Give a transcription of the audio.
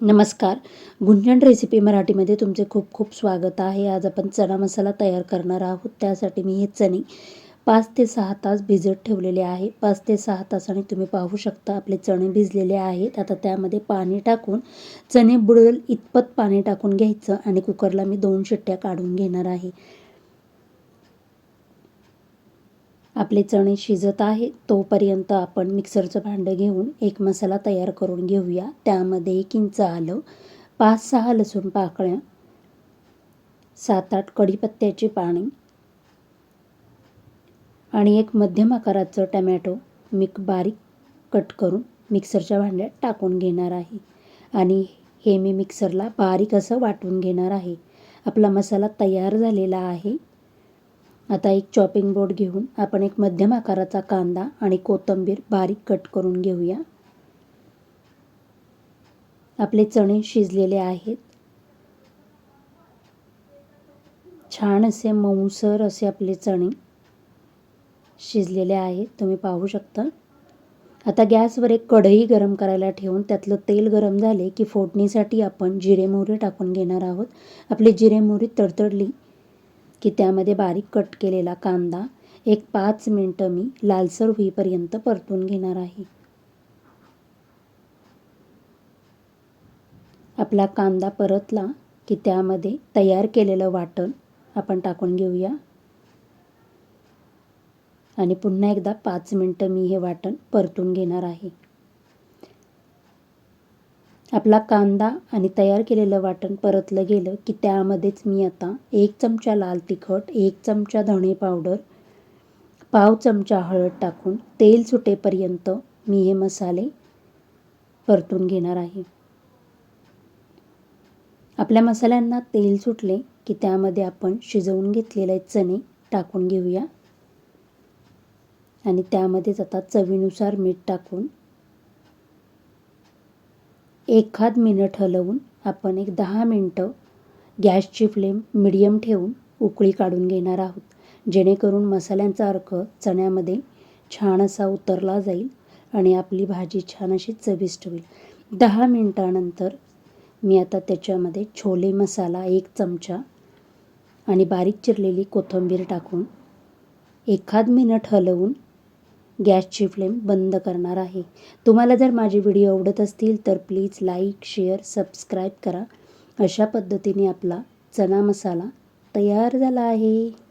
नमस्कार. गुंजन रेसिपी मराठीमध्ये तुमचे खूप खूप स्वागत आहे. आज आपण चणा मसाला तयार करणार आहोत. त्यासाठी मी हे चणे पाच ते सहा तास भिजत ठेवलेले आहे. पाच ते सहा तासाने तुम्ही पाहू शकता आपले चणे भिजलेले आहेत. आता त्यामध्ये पाणी टाकून चणे बुडेल इतपत पाणी टाकून घ्यायचं आणि कुकरला मी दोन शिट्ट्या काढून घेणार आहे. आपले चणे शिजत आहे तोपर्यंत आपण मिक्सरचं भांडं घेऊन एक मसाला तयार करून घेऊया. त्यामध्ये एक इंच आलं पाच सहा लसूण पाकळ्या सात आठ कढीपत्त्याची पाणी आणि एक मध्यम आकाराचं टमॅटो मी बारीक कट करून मिक्सरच्या भांड्यात टाकून घेणार आहे. आणि हे मी मिक्सरला बारीक असं वाटून घेणार आहे. आपला मसाला तयार झालेला आहे. आता एक चॉपिंग बोर्ड घेऊन आपण एक मध्यम आकाराचा कांदा आणि कोथिंबीर बारीक कट करून घेऊया. आपले चणे शिजलेले आहेत. छान असे मऊसर असे आपले चणे शिजलेले आहेत. तुम्ही पाहू शकता. आता गॅसवर एक कढई गरम करायला ठेवून त्यातलं तेल गरम झाले की फोडणीसाठी आपण जिरे मोहरी टाकून घेणार आहोत. आपली जिरे मोहरी तडतडली की त्यामध्ये बारीक कट केलेला कांदा एक पाच मिनटं मी लालसर होईपर्यंत परतून घेणार आहे. आपला कांदा परतला की त्यामध्ये तयार केलेलं वाटण आपण टाकून घेऊया. आणि पुन्हा एकदा पाच मिनटं मी हे वाटण परतून घेणार आहे. आपला कांदा आणि तयार केलेलं वाटण परतलं गेलं की त्यामध्येच मी आता एक चमचा लाल तिखट एक चमचा धणे पावडर पाव चमचा हळद टाकून तेल सुटेपर्यंत मी हे मसाले परतून घेणार आहे. आपल्या मसाल्यांना तेल सुटले की त्यामध्ये आपण शिजवून घेतलेले चणे टाकून घेऊया. आणि त्यामध्येच आता चवीनुसार मीठ टाकून एखाद मिनट हलवून आपण एक दहा मिनटं गॅसची फ्लेम मिडियम ठेवून उकळी काढून घेणार आहोत. जेणेकरून मसाल्यांचा अर्क चण्यामध्ये छान असा उतरला जाईल आणि आपली भाजी छान अशी चविष्ट होईल. दहा मिनटानंतर मी आता त्याच्यामध्ये छोले मसाला एक चमचा आणि बारीक चिरलेली कोथिंबीर टाकून एखाद मिनट हलवून गॅसची फ्लेम बंद करणार आहे. तुम्हाला जर माझे व्हिडिओ आवडत असतील तर प्लीज लाईक शेअर सबस्क्राईब करा. अशा पद्धतीने आपला चना मसाला तयार झाला आहे.